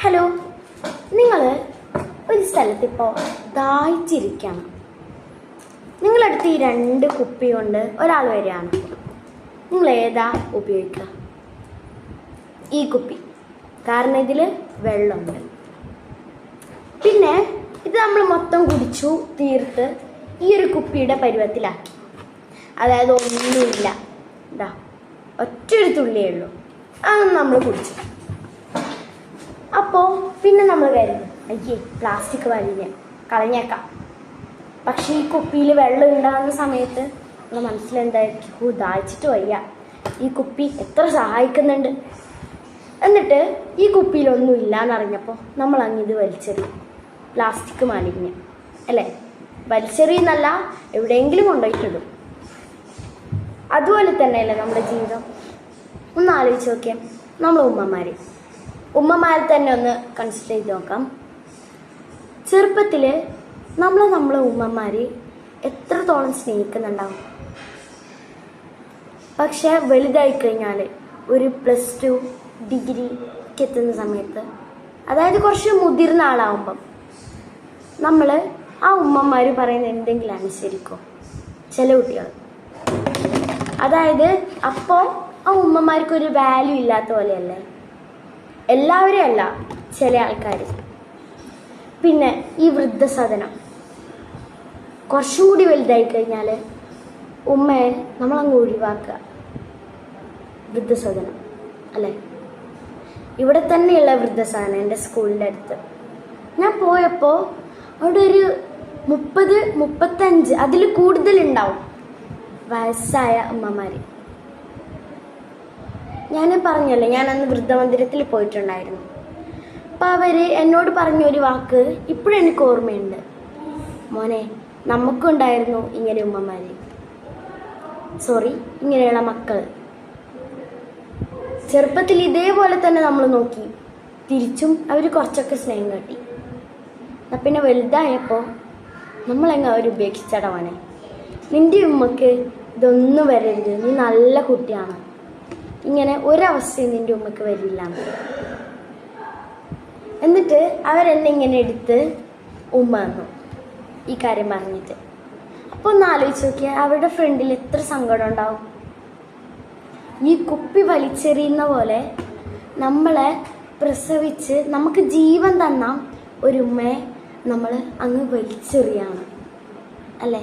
Hello നിങ്ങൾ ഒരു സ്ഥലത്ത് ഇപ്പോൾ ദാഹിച്ചിരിക്കണം. നിങ്ങളടുത്ത് ഈ രണ്ട് കുപ്പി കൊണ്ട് ഒരാൾ വരികയാണ്. നിങ്ങൾ ഏതാ ഉപയോഗിക്കുക? ഈ കുപ്പി. കാരണം ഇതിൽ വെള്ളമുണ്ട്. പിന്നെ ഇത് നമ്മൾ മൊത്തം കുടിച്ചു തീർത്ത് ഈ ഒരു കുപ്പിയുടെ പരുവത്തിലാക്കി. അതായത് ഒന്നുമില്ല. ഇതാ ഒറ്റൊരു തുള്ളിയേ ഉള്ളൂ. അതൊന്നും നമ്മൾ കുടിച്ചു. അപ്പോൾ പിന്നെ നമ്മൾ കരുതും അയ്യേ പ്ലാസ്റ്റിക് വലിയ കളഞ്ഞേക്കാം. പക്ഷേ ഈ കുപ്പിയിൽ വെള്ളം ഉണ്ടാകുന്ന സമയത്ത് നമ്മുടെ മനസ്സിലെന്തായിരിക്കും ഓ ദാഹിച്ചിട്ട് വയ്യ. ഈ കുപ്പി എത്ര സഹായിക്കുന്നുണ്ട്? എന്നിട്ട് ഈ കുപ്പിയിലൊന്നും ഇല്ലയെന്നറിഞ്ഞപ്പോൾ നമ്മൾ അങ്ങ് ഇത് വലിച്ചെറിയും പ്ലാസ്റ്റിക് മാലിന്യം. അല്ലേ? വലിച്ചെറിയുന്നല്ല എവിടെയെങ്കിലും കൊണ്ടുപോയിട്ടിടും. അതുപോലെ തന്നെയല്ലേ നമ്മുടെ ജീവിതം? ഒന്ന് ആലോചിച്ച് നോക്കിയാൽ നമ്മൾ ഉമ്മമാർ ഉമ്മമാരെ തന്നെ ഒന്ന് കൺസിഡർ ചെയ്ത് നോക്കാം. ചെറുപ്പത്തിൽ നമ്മൾ നമ്മളെ ഉമ്മമാരെ എത്രത്തോളം സ്നേഹിക്കുന്നുണ്ടാവും? പക്ഷെ വലുതായി കഴിഞ്ഞാൽ ഒരു പ്ലസ് ടു ഡിഗ്രിക്ക് എത്തുന്ന സമയത്ത് അതായത് കുറച്ച് മുതിർന്ന ആളാവുമ്പം നമ്മൾ ആ ഉമ്മമാർ പറയുന്ന എന്തെങ്കിലും അനുസരിക്കും. ചില കുട്ടികൾ അതായത് അപ്പോൾ ആ ഉമ്മമാർക്കൊരു വാല്യൂ ഇല്ലാത്ത പോലെയല്ലേ? എല്ലാവരും അല്ല ചില ആൾക്കാർ പിന്നെ ഈ വൃദ്ധസദനം. കുറച്ചും കൂടി വലുതായി കഴിഞ്ഞാൽ ഉമ്മയെ നമ്മളങ്ങ് ഒഴിവാക്കുക. വൃദ്ധസദനം അല്ലേ? ഇവിടെ തന്നെയുള്ള വൃദ്ധസദനം എന്റെ സ്കൂളിന്റെ അടുത്ത്. ഞാൻ പോയപ്പോൾ അവിടെ ഒരു മുപ്പത് മുപ്പത്തഞ്ച് അതിൽ കൂടുതലുണ്ടാവും വയസ്സായ അമ്മമാർ ഞാൻ പറഞ്ഞല്ലോ ഞാൻ അന്ന് വൃദ്ധമന്ദിരത്തിൽ പോയിട്ടുണ്ടായിരുന്നു. അപ്പം അവർ എന്നോട് പറഞ്ഞ ഒരു വാക്ക് ഇപ്പോഴും എനിക്ക് ഓർമ്മയുണ്ട്. മോനെ നമുക്കുണ്ടായിരുന്നു ഇങ്ങനെ ഉമ്മമാർ സോറി ഇങ്ങനെയുള്ള മക്കൾ ചെറുപ്പത്തിൽ ഇതേപോലെ തന്നെ നമ്മൾ നോക്കി. തിരിച്ചും അവർ കുറച്ചൊക്കെ സ്നേഹം കാട്ടി. എന്നാൽ പിന്നെ വലുതായപ്പോൾ നമ്മളെങ്ങ അവർ ഉപേക്ഷിച്ചടവാനെ നിന്റെ ഉമ്മക്ക് ഇതൊന്നും വരരുത്. നീ നല്ല കുട്ടിയാണ്. ഇങ്ങനെ ഒരവസ്ഥയും നിന്റെ ഉമ്മക്ക് വരില്ല. എന്നിട്ട് അവരെന്നെ ഇങ്ങനെ എടുത്ത് ഉമ്മ വന്നു. ഈ കാര്യം പറഞ്ഞിട്ട് അപ്പോൾ ഒന്ന് ആലോചിച്ച് നോക്കിയാൽ അവരുടെ ഫ്രണ്ടിൽ എത്ര സങ്കടം ഉണ്ടാവും. ഈ കുപ്പി വലിച്ചെറിയുന്ന പോലെ നമ്മളെ പ്രസവിച്ച് നമുക്ക് ജീവൻ തന്ന ഒരു ഉമ്മയെ നമ്മൾ അങ്ങ് വലിച്ചെറിയാണ്. അല്ലേ?